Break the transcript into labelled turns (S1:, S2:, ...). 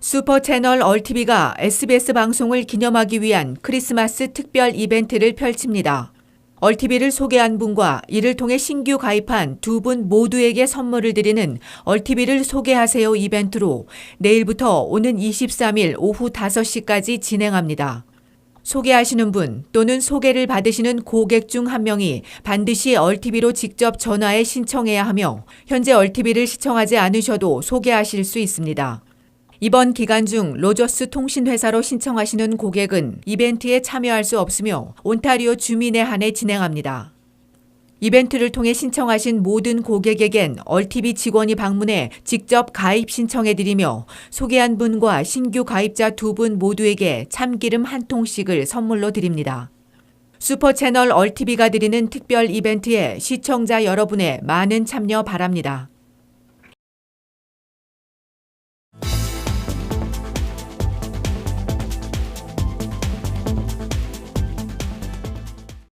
S1: 슈퍼 채널 얼티비가 SBS 방송을 기념하기 위한 크리스마스 특별 이벤트를 펼칩니다. 얼티비를 소개한 분과 이를 통해 신규 가입한 두 분 모두에게 선물을 드리는 얼티비를 소개하세요 이벤트로 내일부터 오는 23일 오후 5시까지 진행합니다. 소개하시는 분 또는 소개를 받으시는 고객 중 한 명이 반드시 얼티비로 직접 전화해 신청해야 하며 현재 얼티비를 시청하지 않으셔도 소개하실 수 있습니다. 이번 기간 중 로저스 통신회사로 신청하시는 고객은 이벤트에 참여할 수 없으며 온타리오 주민에 한해 진행합니다. 이벤트를 통해 신청하신 모든 고객에겐 얼티비 직원이 방문해 직접 가입 신청해드리며 소개한 분과 신규 가입자 두 분 모두에게 참기름 한 통씩을 선물로 드립니다. 슈퍼 채널 얼티비가 드리는 특별 이벤트에 시청자 여러분의 많은 참여 바랍니다.